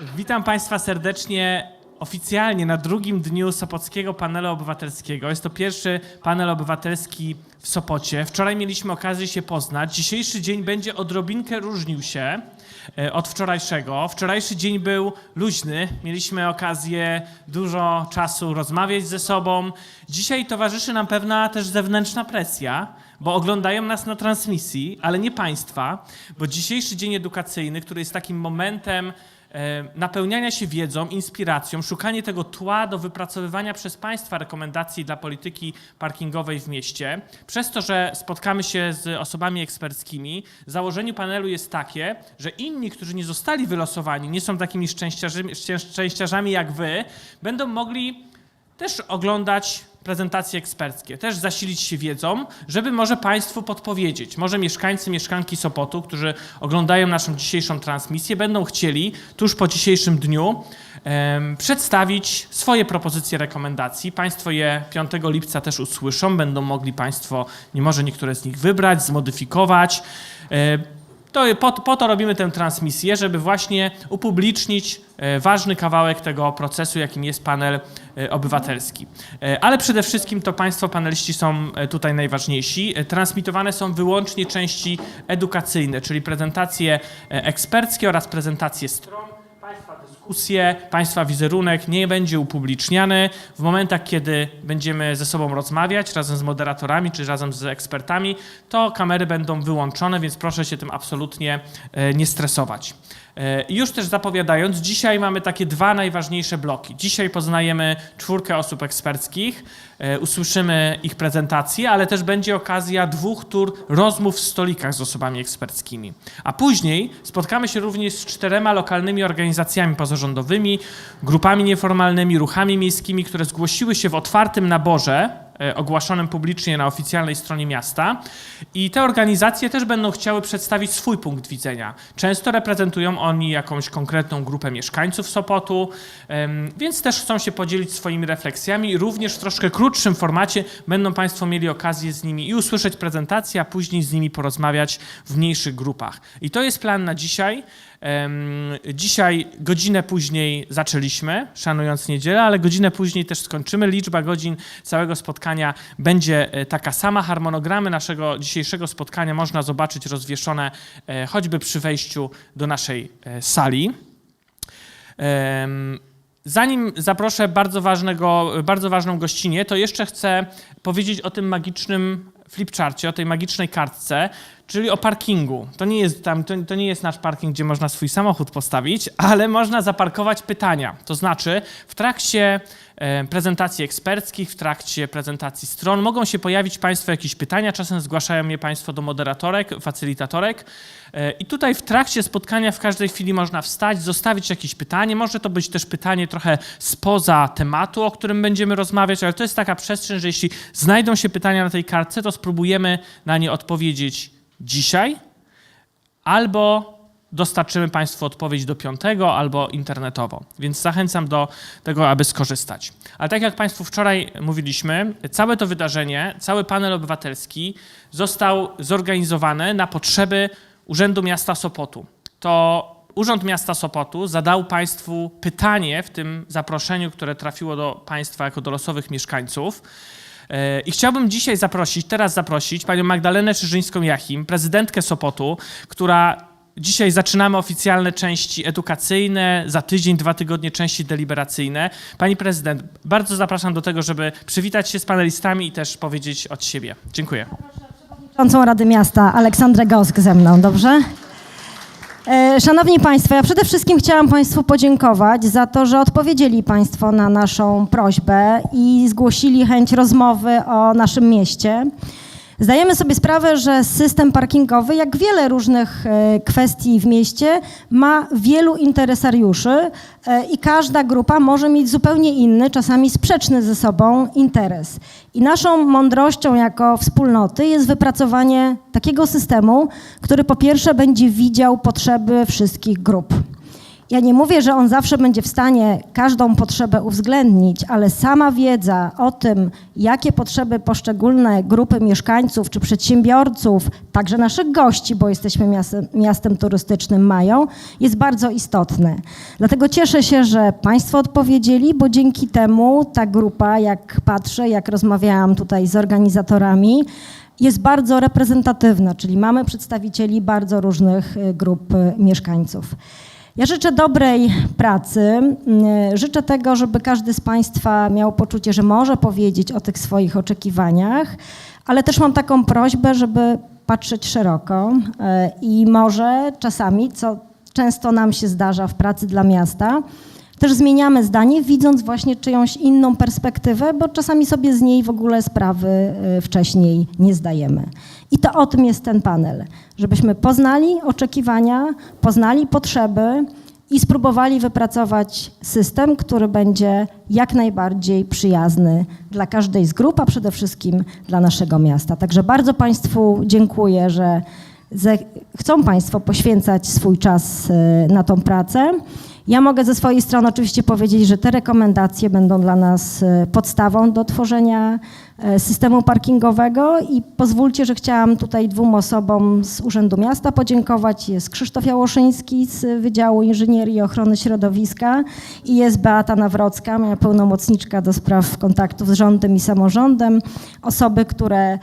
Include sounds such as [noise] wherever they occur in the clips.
Witam Państwa serdecznie oficjalnie na drugim dniu Sopockiego Panelu Obywatelskiego. Jest to pierwszy panel obywatelski w Sopocie. Wczoraj mieliśmy okazję się poznać. Dzisiejszy dzień będzie odrobinkę różnił się e, od wczorajszego. Wczorajszy dzień był luźny. Mieliśmy okazję dużo czasu rozmawiać ze sobą. Dzisiaj towarzyszy nam pewna też zewnętrzna presja bo oglądają nas na transmisji, ale nie państwa, bo dzisiejszy dzień edukacyjny, który jest takim momentem napełniania się wiedzą, inspiracją, szukanie tego tła do wypracowywania przez państwa rekomendacji dla polityki parkingowej w mieście. Przez to, że spotkamy się z osobami eksperckimi, założenie panelu jest takie, że inni, którzy nie zostali wylosowani, nie są takimi szczęściarzami, szczęściarzami jak wy, będą mogli też oglądać prezentacje eksperckie, też zasilić się wiedzą, żeby może Państwu podpowiedzieć. Może mieszkańcy, mieszkanki Sopotu, którzy oglądają naszą dzisiejszą transmisję, będą chcieli tuż po dzisiejszym dniu em, przedstawić swoje propozycje rekomendacji. Państwo je 5 lipca też usłyszą, będą mogli Państwo, nie może niektóre z nich wybrać, zmodyfikować. E, to po, po to robimy tę transmisję, żeby właśnie upublicznić e, ważny kawałek tego procesu, jakim jest panel e, obywatelski. E, Ale przede wszystkim to Państwo paneliści są tutaj najważniejsi. Transmitowane są wyłącznie części edukacyjne, czyli prezentacje eksperckie oraz prezentacje stron. Państwa dyskusje, Państwa wizerunek nie będzie upubliczniany. W momentach, kiedy będziemy ze sobą rozmawiać razem z moderatorami czy razem z ekspertami, to kamery będą wyłączone, więc proszę się tym absolutnie e, nie stresować. E, Już też zapowiadając, dzisiaj mamy takie dwa najważniejsze bloki. Dzisiaj poznajemy czwórkę osób eksperckich, e, usłyszymy ich prezentacje, ale też będzie okazja dwóch tur rozmów w stolikach z osobami eksperckimi. A później spotkamy się również z czterema lokalnymi organizacjami pozarządowymi, grupami nieformalnymi, ruchami miejskimi, które zgłosiły się w otwartym naborze e, ogłaszonym publicznie na oficjalnej stronie miasta. I te organizacje też będą chciały przedstawić swój punkt widzenia. Często reprezentują oni jakąś konkretną grupę mieszkańców Sopotu, więc też chcą się podzielić swoimi refleksjami. Również w troszkę krótszym formacie będą Państwo mieli okazję z nimi i usłyszeć prezentację, a później z nimi porozmawiać w mniejszych grupach. I to jest plan na dzisiaj. Dzisiaj godzinę później zaczęliśmy, szanując niedzielę, ale godzinę później też skończymy. Liczba godzin całego spotkania będzie e, taka sama. Harmonogramy naszego dzisiejszego spotkania można zobaczyć rozwieszone e, choćby przy wejściu do naszej e, sali. Zanim zaproszę bardzo, ważnego, bardzo ważną gościnię, to jeszcze chcę powiedzieć o tym magicznym flipcharcie, o tej magicznej kartce, czyli o parkingu. To nie jest tam, to, to nie jest nasz parking, gdzie można swój samochód postawić, ale można zaparkować pytania. To znaczy w trakcie e, prezentacji eksperckich, w trakcie prezentacji stron mogą się pojawić Państwo jakieś pytania, czasem zgłaszają je Państwo do moderatorek, facylitatorek E, i tutaj w trakcie spotkania w każdej chwili można wstać, zostawić jakieś pytanie. Może to być też pytanie trochę spoza tematu, o którym będziemy rozmawiać, ale to jest taka przestrzeń, że jeśli znajdą się pytania na tej kartce, to spróbujemy na nie odpowiedzieć dzisiaj albo dostarczymy Państwu odpowiedź do piątego albo internetowo. Więc zachęcam do tego, aby skorzystać. Ale tak jak Państwu wczoraj mówiliśmy, całe to wydarzenie, cały panel obywatelski został zorganizowany na potrzeby Urzędu Miasta Sopotu. To Urząd Miasta Sopotu zadał Państwu pytanie w tym zaproszeniu, które trafiło do Państwa jako do losowych mieszkańców. E, I chciałbym dzisiaj zaprosić, teraz zaprosić panią Magdalenę Czyżyńską-Jachim, prezydentkę Sopotu, która dzisiaj zaczynamy oficjalne części edukacyjne, za tydzień, dwa tygodnie części deliberacyjne. Pani prezydent, bardzo zapraszam do tego, żeby przywitać się z panelistami i też powiedzieć od siebie. Dziękuję. przewodniczącą Rady Miasta Aleksandrę Gausk ze mną, dobrze? E, Szanowni Państwo, ja przede wszystkim chciałam Państwu podziękować za to, że odpowiedzieli Państwo na naszą prośbę i zgłosili chęć rozmowy o naszym mieście. Zdajemy sobie sprawę, że system parkingowy, jak wiele różnych e, kwestii w mieście, ma wielu interesariuszy e, i każda grupa może mieć zupełnie inny, czasami sprzeczny ze sobą interes. I naszą mądrością jako wspólnoty jest wypracowanie takiego systemu, który po pierwsze będzie widział potrzeby wszystkich grup. Ja nie mówię, że on zawsze będzie w stanie każdą potrzebę uwzględnić, ale sama wiedza o tym, jakie potrzeby poszczególne grupy mieszkańców czy przedsiębiorców, także naszych gości, bo jesteśmy miastem, miastem turystycznym, mają, jest bardzo istotne. Dlatego cieszę się, że Państwo odpowiedzieli, bo dzięki temu ta grupa, jak patrzę, jak rozmawiałam tutaj z organizatorami, jest bardzo reprezentatywna, czyli mamy przedstawicieli bardzo różnych y, grup y, mieszkańców. Ja życzę dobrej pracy. y, Życzę tego, żeby każdy z Państwa miał poczucie, że może powiedzieć o tych swoich oczekiwaniach, ale też mam taką prośbę, żeby patrzeć szeroko y, i może czasami, co często nam się zdarza w pracy dla miasta, też zmieniamy zdanie, widząc właśnie czyjąś inną perspektywę, bo czasami sobie z niej w ogóle sprawy y, wcześniej nie zdajemy. I to o tym jest ten panel, żebyśmy poznali oczekiwania, poznali potrzeby i spróbowali wypracować system, który będzie jak najbardziej przyjazny dla każdej z grup, a przede wszystkim dla naszego miasta. Także bardzo Państwu dziękuję, że chcą Państwo poświęcać swój czas y, na tą pracę. Ja mogę ze swojej strony oczywiście powiedzieć, że te rekomendacje będą dla nas e, podstawą do tworzenia e, systemu parkingowego i pozwólcie, że chciałam tutaj dwóm osobom z Urzędu Miasta podziękować. Jest Krzysztof Jałoszyński z Wydziału Inżynierii i Ochrony Środowiska i jest Beata Nawrocka, moja pełnomocniczka do spraw kontaktów z rządem i samorządem. Osoby, które e,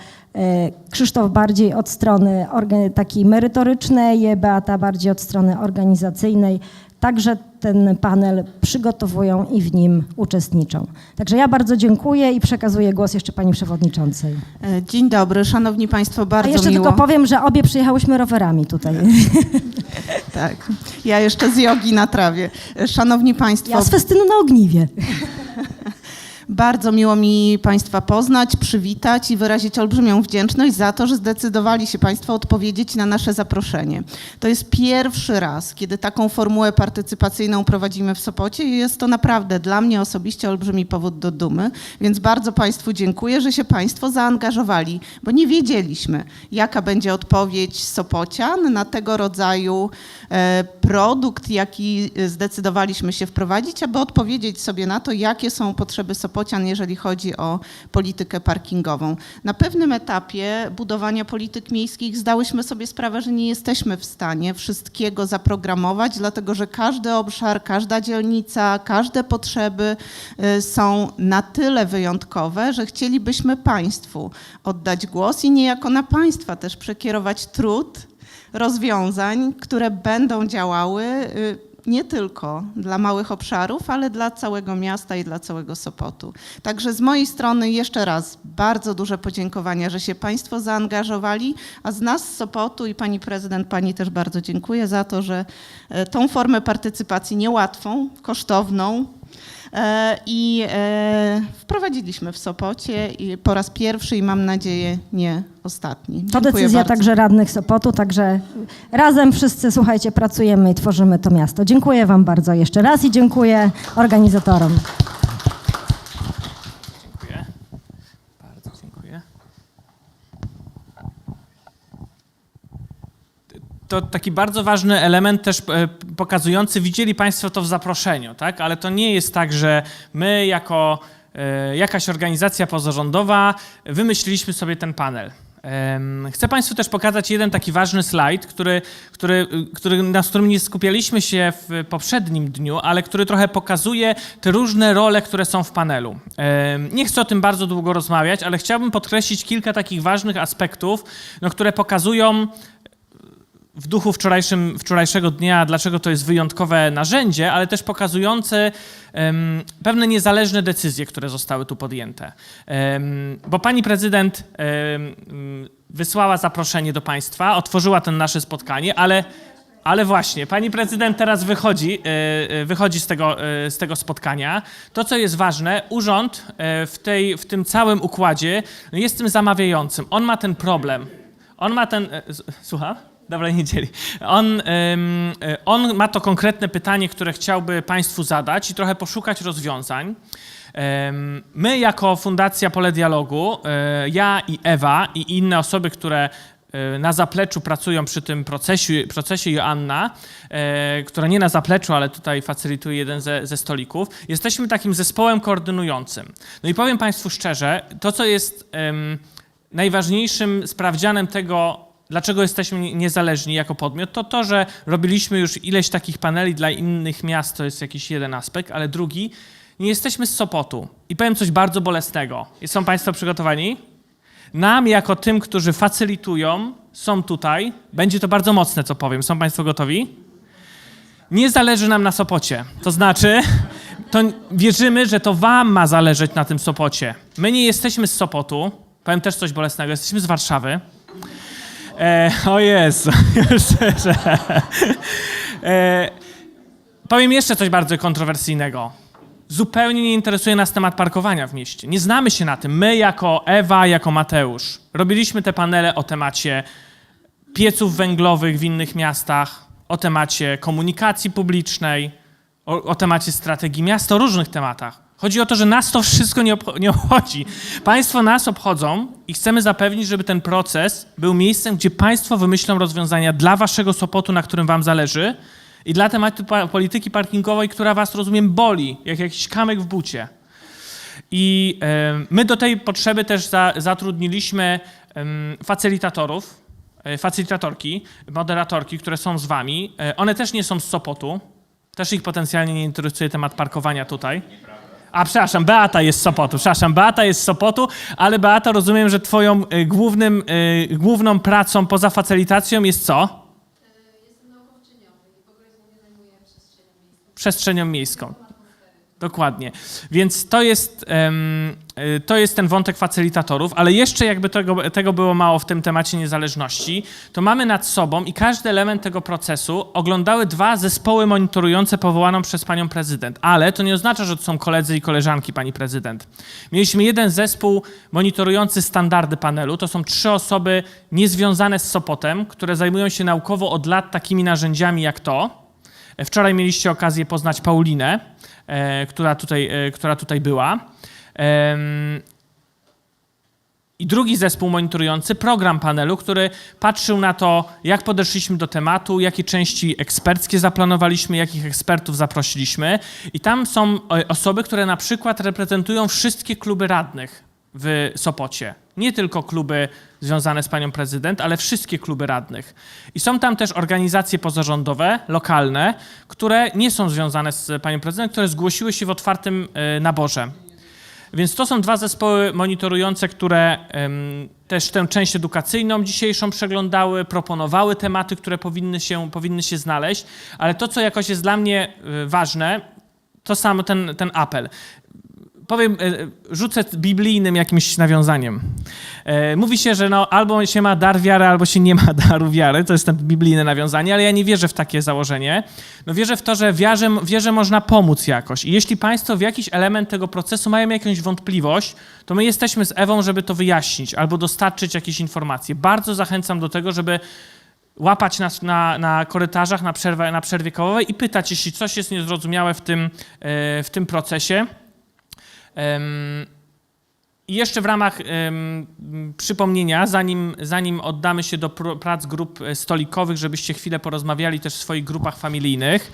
Krzysztof bardziej od strony takiej merytorycznej, Beata bardziej od strony organizacyjnej także ten panel przygotowują i w nim uczestniczą. Także ja bardzo dziękuję i przekazuję głos jeszcze pani przewodniczącej. E, Dzień dobry, szanowni państwo, A bardzo jeszcze miło. tylko powiem, że obie przyjechałyśmy rowerami tutaj. [laughs] Tak, ja jeszcze z jogi na trawie. E, Szanowni państwo, Ja z festynu na ogniwie. [laughs] bardzo miło mi państwa poznać, przywitać i wyrazić olbrzymią wdzięczność za to, że zdecydowali się państwo odpowiedzieć na nasze zaproszenie. To jest pierwszy raz, kiedy taką formułę partycypacyjną prowadzimy w Sopocie i jest to naprawdę dla mnie osobiście olbrzymi powód do dumy, więc bardzo państwu dziękuję, że się państwo zaangażowali, bo nie wiedzieliśmy, jaka będzie odpowiedź Sopocian na tego rodzaju e, produkt, jaki zdecydowaliśmy się wprowadzić, aby odpowiedzieć sobie na to, jakie są potrzeby Sopocian, jeżeli chodzi o politykę parkingową. Na pewnym etapie budowania polityk miejskich zdałyśmy sobie sprawę, że nie jesteśmy w stanie wszystkiego zaprogramować, dlatego że każdy obszar, każda dzielnica, każde potrzeby y, są na tyle wyjątkowe, że chcielibyśmy Państwu oddać głos i niejako na Państwa też przekierować trud rozwiązań, które będą działały y, nie tylko dla małych obszarów, ale dla całego miasta i dla całego Sopotu. Także z mojej strony jeszcze raz bardzo duże podziękowania, że się Państwo zaangażowali, a z nas z Sopotu i Pani Prezydent, Pani też bardzo dziękuję za to, że e, tą formę partycypacji niełatwą, kosztowną, i e, wprowadziliśmy w Sopocie i po raz pierwszy i mam nadzieję nie ostatni. To Dziękuję decyzja bardzo. także radnych Sopotu, także razem wszyscy, słuchajcie, pracujemy i tworzymy to miasto. Dziękuję wam bardzo jeszcze raz i dziękuję organizatorom. Dziękuję. Bardzo dziękuję. To taki bardzo ważny element też e, pokazujący, widzieli Państwo to w zaproszeniu, tak? Ale to nie jest tak, że my jako e, jakaś organizacja pozarządowa wymyśliliśmy sobie ten panel. Chcę Państwu też pokazać jeden taki ważny slajd, który, który, który, na którym nie skupialiśmy się w poprzednim dniu, ale który trochę pokazuje te różne role, które są w panelu. Nie chcę o tym bardzo długo rozmawiać, ale chciałbym podkreślić kilka takich ważnych aspektów, no, które pokazują w duchu wczorajszym, wczorajszego dnia, dlaczego to jest wyjątkowe narzędzie, ale też pokazujące em, pewne niezależne decyzje, które zostały tu podjęte. Em, bo pani prezydent em, wysłała zaproszenie do państwa, otworzyła to nasze spotkanie, ale, ale właśnie, pani prezydent teraz wychodzi, e, e, wychodzi z, tego, e, z tego spotkania. To, co jest ważne, urząd w, tej, w tym całym układzie jest tym zamawiającym. On ma ten problem. On ma ten. e, Dobrej niedzieli. On, ym, y, on ma to konkretne pytanie, które chciałby Państwu zadać i trochę poszukać rozwiązań. Ym, My, jako Fundacja Pole Dialogu, y, ja i Ewa i inne osoby, które e, na zapleczu pracują przy tym procesie, procesie Joanna, e, która nie na zapleczu, ale tutaj facylituje jeden ze, ze stolików. Jesteśmy takim zespołem koordynującym. No i powiem Państwu szczerze, to co jest najważniejszym sprawdzianem tego, dlaczego jesteśmy nie- niezależni jako podmiot, to to, że robiliśmy już ileś takich paneli dla innych miast, to jest jakiś jeden aspekt, ale drugi, nie jesteśmy z Sopotu. I powiem coś bardzo bolesnego. Są Państwo przygotowani? Nam, jako tym, którzy facylitują, są tutaj, będzie to bardzo mocne, co powiem. Są Państwo gotowi? Nie zależy nam na Sopocie. To znaczy, [laughs] to wierzymy, że to Wam ma zależeć na tym Sopocie. My nie jesteśmy z Sopotu. Powiem też coś bolesnego. Jesteśmy z Warszawy. E, o Jezu, [laughs] już szczerze. E, powiem jeszcze coś bardzo kontrowersyjnego. Zupełnie nie interesuje nas temat parkowania w mieście. Nie znamy się na tym. My, jako Ewa, jako Mateusz, robiliśmy te panele o temacie pieców węglowych w innych miastach, o temacie komunikacji publicznej, o, o temacie strategii miasta, o różnych tematach. Chodzi o to, że nas to wszystko nie, obcho- nie obchodzi. Państwo nas obchodzą i chcemy zapewnić, żeby ten proces był miejscem, gdzie państwo wymyślą rozwiązania dla waszego Sopotu, na którym wam zależy i dla tematu pa- polityki parkingowej, która was, rozumiem, boli, jak jakiś kamyk w bucie. I my do tej potrzeby też za, zatrudniliśmy em, facylitatorów, e, facylitatorki, moderatorki, które są z wami. E, one też nie są z Sopotu. Też ich potencjalnie nie interesuje temat parkowania tutaj. A przepraszam, Beata jest z Sopotu. Przepraszam, Beata jest z Sopotu, ale Beata, rozumiem, że twoją e, głównym, e, główną pracą poza facylitacją jest co? Przestrzenią miejską. Dokładnie. Więc to jest, y, to jest ten wątek facylitatorów, ale jeszcze jakby tego, tego było mało w tym temacie niezależności, to mamy nad sobą i każdy element tego procesu oglądały dwa zespoły monitorujące powołaną przez panią prezydent. Ale to nie oznacza, że to są koledzy i koleżanki pani prezydent. Mieliśmy jeden zespół monitorujący standardy panelu. To są trzy osoby niezwiązane z Sopotem, które zajmują się naukowo od lat takimi narzędziami jak to. Wczoraj mieliście okazję poznać Paulinę, e, która, tutaj, e, która tutaj była. I drugi zespół monitorujący, program panelu, który patrzył na to, jak podeszliśmy do tematu, jakie części eksperckie zaplanowaliśmy, jakich ekspertów zaprosiliśmy. I tam są e, osoby, które na przykład reprezentują wszystkie kluby radnych w Sopocie. Nie tylko kluby związane z panią prezydent, ale wszystkie kluby radnych. I są tam też organizacje pozarządowe, lokalne, które nie są związane z panią prezydent, które zgłosiły się w otwartym e, naborze. Więc to są dwa zespoły monitorujące, które em, też tę część edukacyjną dzisiejszą przeglądały, proponowały tematy, które powinny się, powinny się znaleźć, ale to, co jakoś jest dla mnie y, ważne, to sam ten, ten apel. Powiem, e, rzucę biblijnym jakimś nawiązaniem. E, Mówi się, że no, albo się ma dar wiary, albo się nie ma [laughs] daru wiary. To jest biblijne nawiązanie, ale ja nie wierzę w takie założenie. No wierzę w to, że wierze, wierze można pomóc jakoś. I jeśli Państwo w jakiś element tego procesu mają jakąś wątpliwość, to my jesteśmy z Ewą, żeby to wyjaśnić albo dostarczyć jakieś informacje. Bardzo zachęcam do tego, żeby łapać nas na, na korytarzach, na, przerwę, na przerwie kawowej i pytać, jeśli coś jest niezrozumiałe w tym, e, w tym procesie. I jeszcze w ramach przypomnienia, zanim, zanim oddamy się do pr- prac grup e, stolikowych, żebyście chwilę porozmawiali też w swoich grupach familijnych,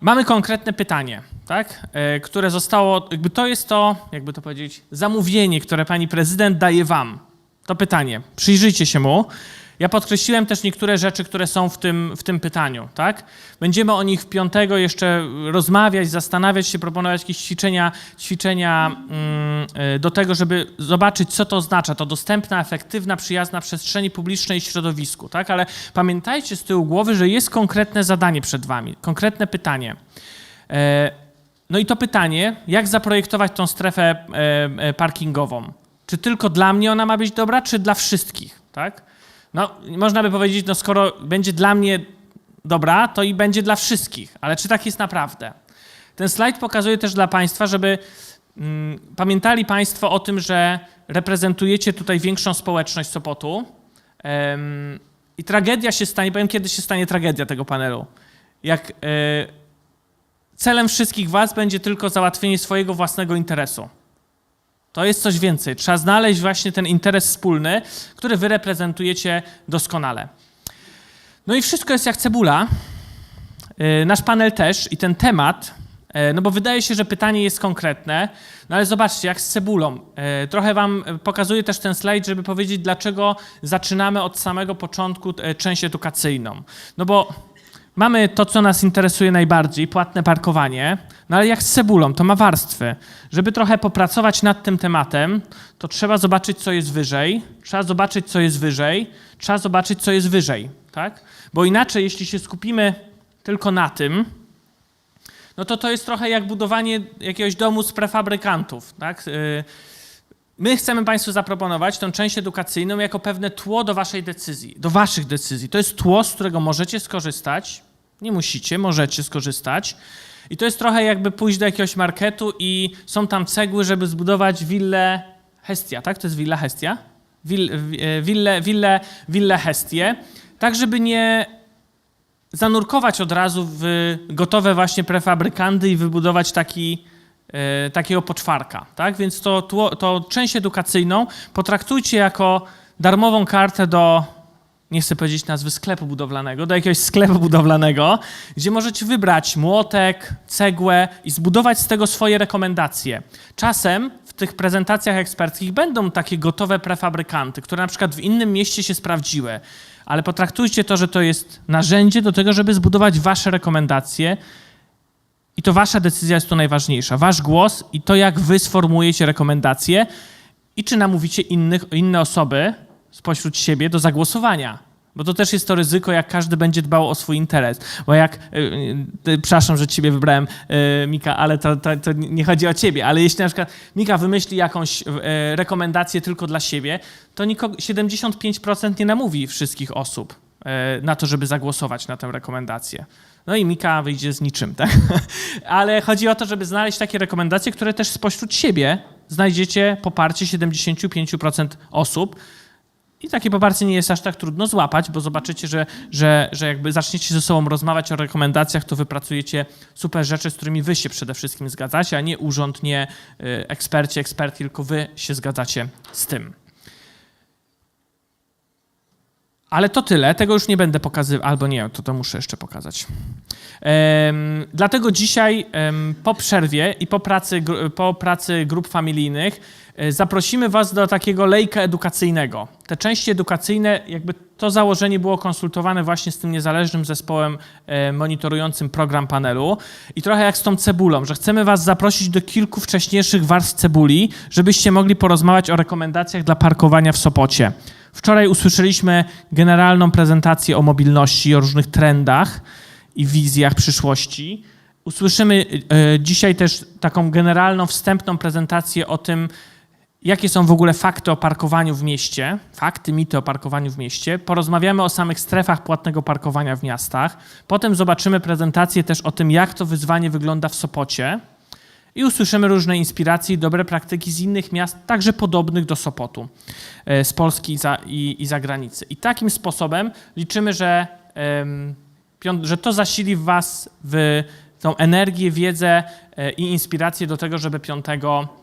mamy konkretne pytanie, tak? e, które zostało, jakby to jest to, jakby to powiedzieć, zamówienie, które pani prezydent daje wam. To pytanie. Przyjrzyjcie się mu. Ja podkreśliłem też niektóre rzeczy, które są w tym, w tym pytaniu, tak? Będziemy o nich w piątego jeszcze rozmawiać, zastanawiać się, proponować jakieś ćwiczenia, ćwiczenia mm, y, do tego, żeby zobaczyć, co to oznacza. To dostępna, efektywna, przyjazna przestrzeni publicznej i środowisku, tak? Ale pamiętajcie z tyłu głowy, że jest konkretne zadanie przed wami, konkretne pytanie. E, No i to pytanie, jak zaprojektować tą strefę e, e, parkingową? Czy tylko dla mnie ona ma być dobra, czy dla wszystkich, tak? No, można by powiedzieć, no skoro będzie dla mnie dobra, to i będzie dla wszystkich. Ale czy tak jest naprawdę? Ten slajd pokazuje też dla Państwa, żeby mm, pamiętali Państwo o tym, że reprezentujecie tutaj większą społeczność Sopotu. Em, I tragedia się stanie, powiem kiedy się stanie tragedia tego panelu. Jak e, celem wszystkich Was będzie tylko załatwienie swojego własnego interesu. To jest coś więcej. Trzeba znaleźć właśnie ten interes wspólny, który wy reprezentujecie doskonale. No i wszystko jest jak cebula. Yy, Nasz panel też i ten temat, yy, no bo wydaje się, że pytanie jest konkretne, no ale zobaczcie, jak z cebulą. Yy, Trochę wam pokazuję też ten slajd, żeby powiedzieć, dlaczego zaczynamy od samego początku część edukacyjną. No bo mamy to, co nas interesuje najbardziej, płatne parkowanie, no ale jak z cebulą, to ma warstwy. Żeby trochę popracować nad tym tematem, to trzeba zobaczyć, co jest wyżej, trzeba zobaczyć, co jest wyżej, trzeba zobaczyć, co jest wyżej, tak? Bo inaczej, jeśli się skupimy tylko na tym, no to to jest trochę jak budowanie jakiegoś domu z prefabrykantów, tak? My chcemy Państwu zaproponować tę część edukacyjną jako pewne tło do Waszej decyzji, do Waszych decyzji. To jest tło, z którego możecie skorzystać. Nie musicie, możecie skorzystać. I to jest trochę jakby pójść do jakiegoś marketu i są tam cegły, żeby zbudować willę Hestia, tak? To jest willa Hestia? Will, e, willę, willę, Hestię. Tak, żeby nie zanurkować od razu w gotowe właśnie prefabrykanty i wybudować taki, takiego poczwarka. Tak? Więc to, to część edukacyjną potraktujcie jako darmową kartę do, nie chcę powiedzieć nazwy sklepu budowlanego, do jakiegoś sklepu budowlanego, gdzie możecie wybrać młotek, cegłę i zbudować z tego swoje rekomendacje. Czasem w tych prezentacjach eksperckich będą takie gotowe prefabrykanty, które na przykład w innym mieście się sprawdziły, ale potraktujcie to, że to jest narzędzie do tego, żeby zbudować wasze rekomendacje i to wasza decyzja jest tu najważniejsza. Wasz głos i to, jak wy sformułujecie rekomendacje i czy namówicie innych, inne osoby spośród siebie do zagłosowania. Bo to też jest to ryzyko, jak każdy będzie dbał o swój interes. Bo jak, y, y, przepraszam, że ciebie wybrałem, Mika, ale to, to, to nie chodzi o ciebie, ale jeśli na przykład Mika wymyśli jakąś rekomendację tylko dla siebie, to nikogo, 75% nie namówi wszystkich osób na to, żeby zagłosować na tę rekomendację. No i Mika wyjdzie z niczym, tak? [laughs] Ale chodzi o to, żeby znaleźć takie rekomendacje, które też spośród siebie znajdziecie poparcie 75% osób. I takie poparcie nie jest aż tak trudno złapać, bo zobaczycie, że, że, że jakby zaczniecie ze sobą rozmawiać o rekomendacjach, to wypracujecie super rzeczy, z którymi wy się przede wszystkim zgadzacie, a nie urząd, nie y, eksperci, ekspertki, tylko wy się zgadzacie z tym. Ale to tyle, tego już nie będę pokazywał, albo nie, to to muszę jeszcze pokazać. Em, dlatego dzisiaj em, po przerwie i po pracy, po pracy grup familijnych e, zaprosimy Was do takiego lejka edukacyjnego. Te części edukacyjne, jakby to założenie było konsultowane właśnie z tym niezależnym zespołem e, monitorującym program panelu i trochę jak z tą cebulą, że chcemy Was zaprosić do kilku wcześniejszych warstw cebuli, żebyście mogli porozmawiać o rekomendacjach dla parkowania w Sopocie. Wczoraj usłyszeliśmy generalną prezentację o mobilności, o różnych trendach i wizjach przyszłości. Usłyszymy e, dzisiaj też taką generalną, wstępną prezentację o tym, jakie są w ogóle fakty o parkowaniu w mieście, fakty, mity o parkowaniu w mieście. Porozmawiamy o samych strefach płatnego parkowania w miastach. Potem zobaczymy prezentację też o tym, jak to wyzwanie wygląda w Sopocie. I usłyszymy różne inspiracje i dobre praktyki z innych miast, także podobnych do Sopotu, e, z Polski i, i, i zagranicy. I takim sposobem liczymy, że, że to zasili w Was w tą energię, wiedzę e, i inspirację do tego, żeby piątego em,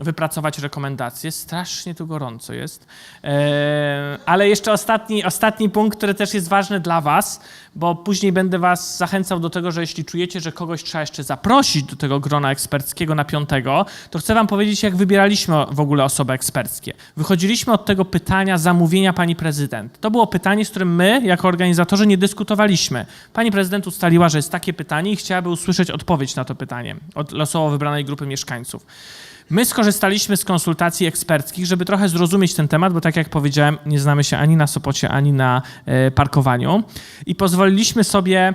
wypracować rekomendacje. Strasznie tu gorąco jest. E, ale jeszcze ostatni, ostatni punkt, który też jest ważny dla Was, bo później będę Was zachęcał do tego, że jeśli czujecie, że kogoś trzeba jeszcze zaprosić do tego grona eksperckiego na piątego, to chcę Wam powiedzieć, jak wybieraliśmy w ogóle osoby eksperckie. Wychodziliśmy od tego pytania zamówienia pani prezydent. To było pytanie, z którym my, jako organizatorzy, nie dyskutowaliśmy. Pani prezydent ustaliła, że jest takie pytanie i chciałaby usłyszeć odpowiedź na to pytanie od losowo wybranej grupy mieszkańców. My skorzystaliśmy z konsultacji eksperckich, żeby trochę zrozumieć ten temat, bo tak jak powiedziałem, nie znamy się ani na Sopocie, ani na e, parkowaniu. I pozwoliliśmy sobie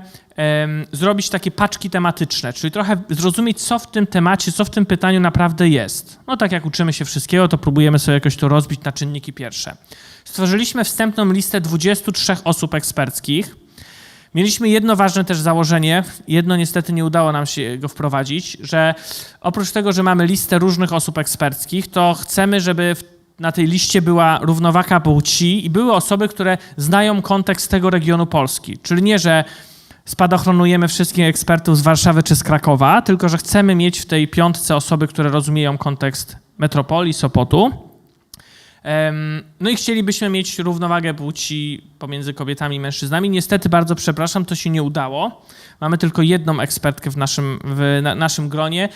zrobić takie paczki tematyczne, czyli trochę zrozumieć, co w tym temacie, co w tym pytaniu naprawdę jest. No tak jak uczymy się wszystkiego, to próbujemy sobie jakoś to rozbić na czynniki pierwsze. Stworzyliśmy wstępną listę 23 osób eksperckich. Mieliśmy jedno ważne też założenie, jedno niestety nie udało nam się go wprowadzić, że oprócz tego, że mamy listę różnych osób eksperckich, to chcemy, żeby na tej liście była równowaga płci i były osoby, które znają kontekst tego regionu Polski. Czyli nie, że spadochronujemy wszystkich ekspertów z Warszawy czy z Krakowa, tylko że chcemy mieć w tej piątce osoby, które rozumieją kontekst metropolii Sopotu. No i chcielibyśmy mieć równowagę płci pomiędzy kobietami i mężczyznami. Niestety, bardzo przepraszam, to się nie udało. Mamy tylko jedną ekspertkę w naszym, w na, naszym gronie.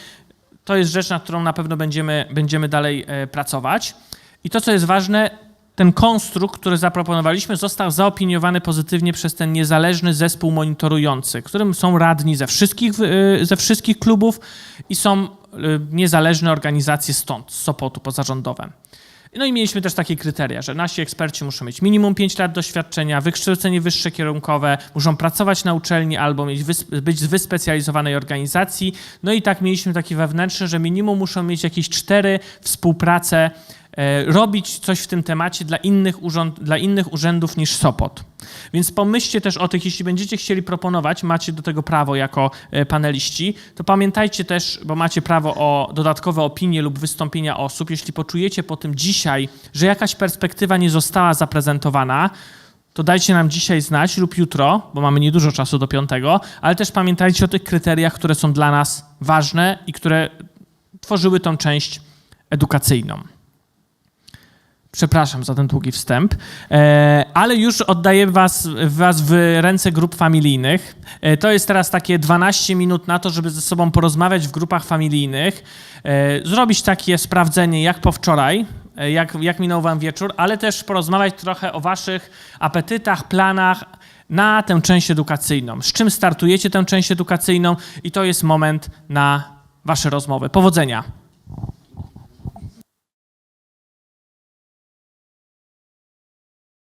To jest rzecz, nad którą na pewno będziemy, będziemy dalej e, pracować. I to, co jest ważne, ten konstrukt, który zaproponowaliśmy, został zaopiniowany pozytywnie przez ten niezależny zespół monitorujący, którym są radni ze wszystkich, e, ze wszystkich klubów i są e, niezależne organizacje stąd, z Sopotu pozarządowe. No i mieliśmy też takie kryteria, że nasi eksperci muszą mieć minimum 5 lat doświadczenia, wykształcenie wyższe kierunkowe, muszą pracować na uczelni albo mieć być z wyspecjalizowanej organizacji. No i tak mieliśmy taki wewnętrzny, że minimum muszą mieć jakieś cztery współprace, robić coś w tym temacie dla innych, urząd, dla innych urzędów niż Sopot. Więc pomyślcie też o tych, jeśli będziecie chcieli proponować, macie do tego prawo jako e, paneliści, to pamiętajcie też, bo macie prawo o dodatkowe opinie lub wystąpienia osób. Jeśli poczujecie po tym dzisiaj, że jakaś perspektywa nie została zaprezentowana, to dajcie nam dzisiaj znać lub jutro, bo mamy niedużo czasu do piątego, ale też pamiętajcie o tych kryteriach, które są dla nas ważne i które tworzyły tą część edukacyjną. Przepraszam za ten długi wstęp, e, ale już oddaję was, was w ręce grup familijnych. E, to jest teraz takie 12 minut na to, żeby ze sobą porozmawiać w grupach familijnych, e, zrobić takie sprawdzenie jak po wczoraj, jak, jak minął wam wieczór, ale też porozmawiać trochę o waszych apetytach, planach na tę część edukacyjną. Z czym startujecie tę część edukacyjną i to jest moment na wasze rozmowy. Powodzenia!